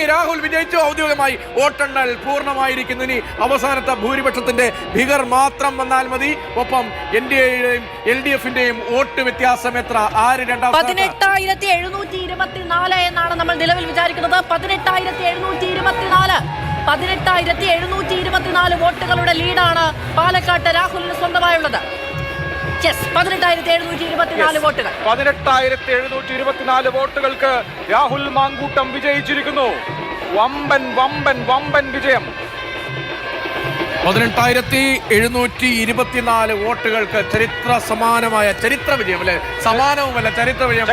തുടങ്ങി രാഹുൽ വിജയിച്ചു. ഔദ്യോഗികമായി വോട്ടെണ്ണൽ പൂർണമായിരിക്കുന്നു. ഇനി അവസാനത്തെ ഭൂരിപക്ഷത്തിന്റെ ഫിഗർ മാത്രം വന്നാൽ മതി. ഒപ്പം എൻ ഡി എയുടെയും എൽ ഡി എഫിന്റെയും വോട്ട് വ്യത്യാസം എത്ര? ആര് രണ്ടാം? പതിനെട്ടായിരത്തി എഴുന്നൂറ്റി ഇരുപത്തിനാല് എന്നാണ് നമ്മൾ നിലവിൽ വിചാരിക്കുന്നത്. പതിനെട്ടായിരത്തി എഴുന്നൂറ്റി ഇരുപത്തിനാല് പതിനെട്ടായിരത്തി എഴുന്നൂറ്റി ഇരുപത്തിനാല് വോട്ടുകളുടെ ലീഡാണ് പാലക്കാട്ട് രാഹുലിന് സ്വന്തമായുള്ളത്. പതിനെട്ടായിരത്തി എഴുന്നൂറ്റി ഇരുപത്തിനാല് വോട്ടുകൾ. പതിനെട്ടായിരത്തി എഴുന്നൂറ്റി ഇരുപത്തിനാല് വോട്ടുകൾക്ക് രാഹുൽ മാങ്കൂട്ടം വിജയിച്ചിരിക്കുന്നു. വമ്പൻ വമ്പൻ വമ്പൻ വിജയം. പതിനെട്ടായിരത്തി എഴുന്നൂറ്റി ഇരുപത്തിനാല് വോട്ടുകൾക്ക് ചരിത്ര സമാനമായ ചരിത്ര വിജയം അല്ലെ? സമാനവുമല്ല ചരിത്ര വിജയം.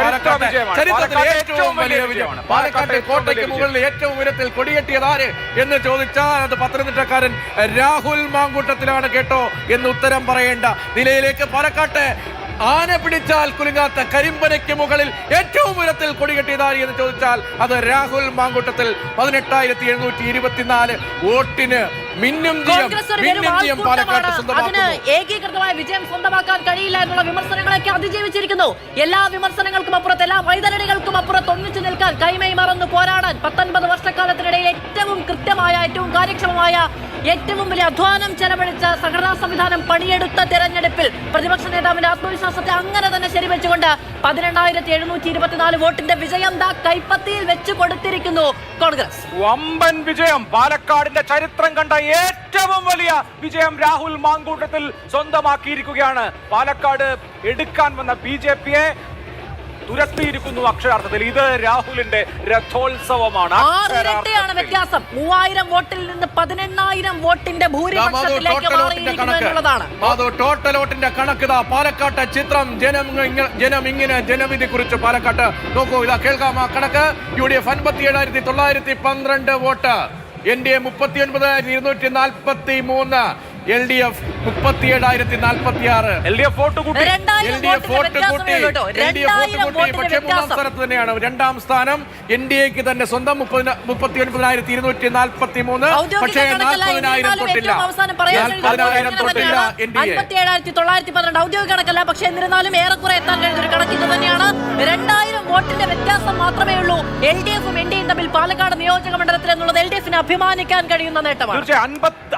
ചരിത്രത്തിലെ ഏറ്റവും വലിയ വിജയമാണ്. പാലക്കാട്ടെ കോട്ടയ്ക്ക് മുകളിൽ ഏറ്റവും ഉയരത്തിൽ കൊടികെട്ടിയത് ആര് എന്ന് ചോദിച്ചാൽ അത് പത്തനംതിട്ടക്കാരൻ രാഹുൽ മാങ്കൂട്ടത്തിലാണ് കേട്ടോ എന്ന് ഉത്തരം പറയേണ്ട നിലയിലേക്ക് പാലക്കാട്ട്. ആന പിടിച്ചാൽ കുലുങ്ങാത്ത കരിമ്പനയ്ക്ക് മുകളിൽ ഏറ്റവും ഉയരത്തിൽ കൊടികെട്ടിയതായി എന്ന് ചോദിച്ചാൽ അത് രാഹുൽ മാങ്കൂട്ടത്തിൽ. പതിനെട്ടായിരത്തി എഴുന്നൂറ്റി ഇരുപത്തിനാല് വോട്ടിന് മിന്നും അതിന് ഏകീകൃതമായ വിജയം സ്വന്തമാക്കാൻ കഴിയില്ല എന്നുള്ള വിമർശനങ്ങളൊക്കെ അതിജീവിച്ചിരിക്കുന്നു. എല്ലാ വിമർശനങ്ങൾക്കും അപ്പുറത്ത് എല്ലാ വൈതരണികൾക്കും അപ്പുറത്ത് ഒന്നിച്ചു നിൽക്കാൻ കൈമൈ മറന്ന് പോരാടാൻ പത്തൊൻപത് വർഷക്കാലത്തിനിടയിൽ ഏറ്റവും കൃത്യമായ ഏറ്റവും കാര്യക്ഷമമായ ഏറ്റവും വലിയ അധ്വാനം ചെലവഴിച്ച സംഘടനാ സംവിധാനം പണിയെടുത്ത തെരഞ്ഞെടുപ്പിൽ പ്രതിപക്ഷ നേതാവിന്റെ ആത്മവിശ്വാസത്തെ അങ്ങനെ തന്നെ ശരിവെച്ചുകൊണ്ട് പതിനെണ്ണായിരത്തി എഴുന്നൂറ്റി ഇരുപത്തിനാല് വോട്ടിന്റെ വിജയം ദാ കൈപ്പത്തിയിൽ വെച്ച് കൊടുത്തിരിക്കുന്നു. കോൺഗ്രസ്. വമ്പൻ വിജയം പാലക്കാടിന്റെ ചരിത്രം കണ്ട ഏറ്റവും വലിയ വിജയം രാഹുൽ മാങ്കൂട്ടത്തിൽ സ്വന്തമാക്കിയിരിക്കുകയാണ്. പാലക്കാട് എടുക്കാൻ വന്ന ബി ജെ പിയെ തുരത്തിയിരിക്കുന്നു അക്ഷരാർത്ഥത്തിൽ. ഇത് രാഹുലിന്റെ രഥോത്സവമാണ്. വ്യത്യാസം. മൂവായിരം വോട്ടിൽ നിന്ന് പതിനെണ്ണായിരം വോട്ടിന്റെ ഭൂരിപക്ഷത്തിലേക്ക് ടോട്ടൽ വോട്ടിന്റെ കണക്ക്. എന്നുള്ളതാണ്. ടോട്ടൽ വോട്ടിന്റെ കണക്ക് ഇതാ. പാലക്കാട്ടെ ചിത്രം ജനം ജനം ഇങ്ങനെ ജനവിധി കുറിച്ച് പാലക്കാട്ട്. നോക്കൂ ഇതാ കേൾക്കാം ആ കണക്ക്. യു ഡി എഫ് അൻപത്തി ഏഴായിരത്തി തൊള്ളായിരത്തി പന്ത്രണ്ട് വോട്ട്. എൻ ഡി എ മുപ്പത്തി ഒൻപതിനായിരത്തി ഇരുന്നൂറ്റി നാൽപ്പത്തി മൂന്ന് എൽ ഡി എഫ് മുപ്പത്തി ഏഴായിരത്തി നാൽപ്പത്തി ആറ് എൽ ഡി എഫ് വോട്ട് കൂട്ടി. എൽ ഡി എഫ് വോട്ട് കൂട്ടി. എൽ ഡി എഫ് വോട്ട് കൂട്ടി. പക്ഷേ മൂന്നാം സ്ഥാനത്ത് തന്നെയാണ് രണ്ടാം സ്ഥാനം. എൻ ഡി എക്ക് തന്നെ സ്വന്തം മുപ്പത്തി ഒൻപതിനായിരത്തി ഇരുന്നൂറ്റി നാൽപ്പത്തി മൂന്ന് പക്ഷേ നാൽപ്പതിനായിരം തൊട്ടില്ല നാൽപ്പതിനായിരം തൊട്ടില്ല എൻ ഡി എ. 57,912 ഔദ്യോഗിക കണക്കല്ല. പക്ഷേ എന്നിരുന്നാലും ഏറെക്കുറെ എത്താൻ കഴിഞ്ഞ ഒരു കണക്ക് ഇത് തന്നെയാണ്. രണ്ടായിരം വോട്ടിന്റെ വ്യത്യാസം മാത്രമേ ഉള്ളൂ. എൽ ഡി എഫും എൻ ഡിയും തമ്മിൽ പാലക്കാട് നിയോജക മണ്ഡലത്തിൽ എന്നുള്ളത് എൽ ഡി എഫിന് അഭിമാനിക്കാൻ കഴിയുന്ന നേട്ടമാണ്.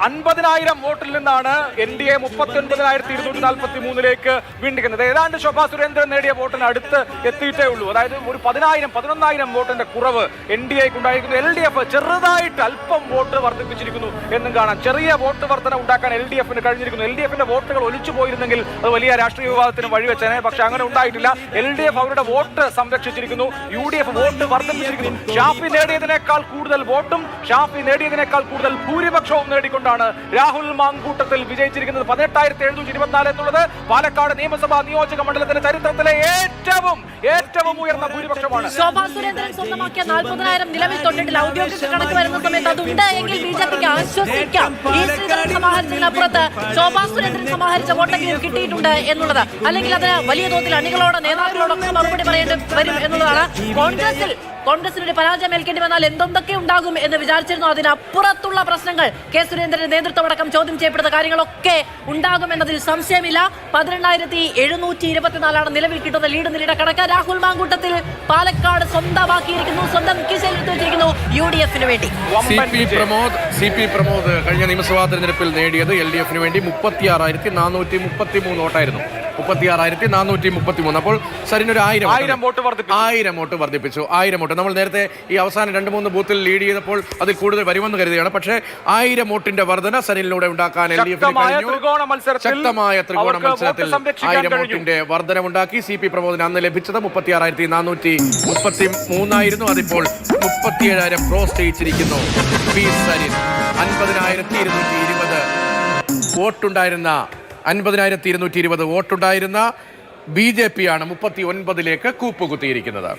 അൻപതിനായിരം വോട്ടിൽ നിന്നാണ് എൻ ഡി എ മുപ്പത്തി ഒൻപതിനായിരത്തി ഇരുന്നൂറ്റി നാൽപ്പത്തി മൂന്നിലേക്ക് വീണ്ടിക്കുന്നത് ഏതാണ്ട് ശോഭാ സുരേന്ദ്രൻ നേടിയ വോട്ടിന് അടുത്ത് എത്തിയിട്ടേ ഉള്ളൂ. അതായത് ഒരു പതിനായിരം പതിനൊന്നായിരം വോട്ടിന്റെ കുറവ് എൻ ഡി എക്ക് ഉണ്ടായിരിക്കുന്നു. എൽ ഡി എഫ് ചെറുതായിട്ട് അല്പം വോട്ട് വർദ്ധിപ്പിച്ചിരിക്കുന്നു എന്നും കാണാം. ചെറിയ വോട്ട് വർധന ഉണ്ടാക്കാൻ എൽ ഡി എഫിന് കഴിഞ്ഞിരിക്കുന്നു. എൽ ഡി എഫിന്റെ വോട്ടുകൾ ഒലിച്ചു പോയിരുന്നെങ്കിൽ അത് വലിയ രാഷ്ട്രീയ വിവാദത്തിന് വഴിവെച്ചേനെ പക്ഷെ അങ്ങനെ ഉണ്ടായിട്ടില്ല. എൽ ഡി എഫ് അവരുടെ വോട്ട് സംരക്ഷിച്ചിരിക്കുന്നു. യു ഡി എഫ് വോട്ട് വർദ്ധിപ്പിച്ചിരിക്കുന്നു. ഷാഫി നേടിയതിനേക്കാൾ കൂടുതൽ വോട്ടും ഷാഫി നേടിയതിനേക്കാൾ കൂടുതൽ ഭൂരിപക്ഷവും നേടിക്കൊണ്ടാണ് രാഹുൽ മാങ്കൂട്ടത്തിൽ വിജയിച്ചിരിക്കുന്നത് പതിനെട്ടായിരത്തി എഴുന്നൂറ്റി ഇരുപത്തിനാല് എന്നുള്ളത് പാലക്കാട് നിയമസഭാ നിയോജക മണ്ഡലത്തിന്റെ ചരിത്രത്തിലെ ഏറ്റവും ഏറ്റവും ഉയർന്ന ഭൂരിപക്ഷമാണ്. ശോഭാ സുരേന്ദ്രൻ സ്വന്തമാക്കിയ നാൽപ്പതിനായിരം നിലവിൽ ആശ്വസിക്കാം. ഈ ശോഭാ സുരേന്ദ്രൻ കിട്ടിയിട്ടുണ്ട് എന്നുള്ളത്. അല്ലെങ്കിൽ അതിന് വലിയ തോതിൽ അണികളോട് നേതാക്കളോടൊക്കെ മറുപടി പറയേണ്ടി വരും എന്നുള്ളതാണ്. കോൺഗ്രസിൽ കോൺഗ്രസിനൊരു പരാജയം ഏൽക്കേണ്ടി വന്നാൽ എന്തൊക്കെ ഉണ്ടാകും എന്ന് വിചാരിച്ചിരുന്നു. അതിനപ്പുറത്തുള്ള പ്രശ്നങ്ങൾ കെ സുരേന്ദ്രന്റെ നേതൃത്വമടക്കം ചോദ്യം ചെയ്യപ്പെടുന്ന കാര്യങ്ങളൊക്കെ ഉണ്ടാകും എന്നതിൽ സംശയമില്ല. പതിനെണ്ണായിരത്തി എഴുന്നൂറ്റി ഇരുപത്തിനാലാണ് നിലവിൽ കിട്ടുന്ന ലീഡ് നിലയുടെ കണക്ക്. രാഹുൽ മാങ്കൂട്ടത്തിൽ പാലക്കാട് സ്വന്തമാക്കിയിരിക്കുന്നു. സ്വന്തം എടുത്തു വെച്ചിരിക്കുന്നു യു ഡി എഫിന് വേണ്ടി. പ്രമോദ് സി പി പ്രമോദ് കഴിഞ്ഞ നിയമസഭാ തെരഞ്ഞെടുപ്പിൽ നേടിയത് എൽ ഡി എഫിന് വേണ്ടി മുപ്പത്തി ആറായിരത്തി നാനൂറ്റി മുപ്പത്തി മൂന്ന് വോട്ടായിരുന്നു. മുപ്പത്തി ആറായിരത്തി നാനൂറ്റി മുപ്പത്തി മൂന്ന് അപ്പോൾ സരിനൊരു ആയിരം ആയിരം വോട്ട് വർദ്ധിപ്പിച്ചു. ആയിരം വോട്ട് വർദ്ധിപ്പിച്ചു. ആയിരം വോട്ട്. നമ്മൾ നേരത്തെ ഈ അവസാന രണ്ട് മൂന്ന് ബൂത്തിൽ ലീഡ് ചെയ്തപ്പോൾ അതിൽ കൂടുതൽ വരുമെന്ന് കരുതിയാണ് പക്ഷേ ആയിരം വോട്ടിന്റെ വർധന സരിനിലൂടെ ഉണ്ടാക്കാൻ എൽ ഡി എഫിന് ശക്തമായ കഴിഞ്ഞു. ത്രികോണ മത്സരത്തിൽ ശക്തമായ ത്രികോണ മത്സരത്തിൽ സംരക്ഷിക്കാൻ ആയിരം വോട്ടിന്റെ വോട്ടിന്റെ വർധനമുണ്ടാക്കി. സി പി പ്രമോദിന് അന്ന് ലഭിച്ചത് മുപ്പത്തി ആറായിരത്തി നാനൂറ്റി മുപ്പത്തി മൂന്നായിരുന്നു അതിപ്പോൾ മുപ്പത്തി ഏഴായിരം ക്രോസ് ചെയ്യിച്ചിരിക്കുന്നു പി സരിൻ അൻപതിനായിരത്തി ഇരുന്നൂറ്റി ഇരുപത് വോട്ടുണ്ടായിരുന്ന അൻപതിനായിരത്തി ഇരുന്നൂറ്റി ഇരുപത് വോട്ടുണ്ടായിരുന്ന ബി ജെ പി ആണ് മുപ്പത്തി ഒൻപതിലേക്ക് കൂപ്പുകുത്തിയിരിക്കുന്നത്.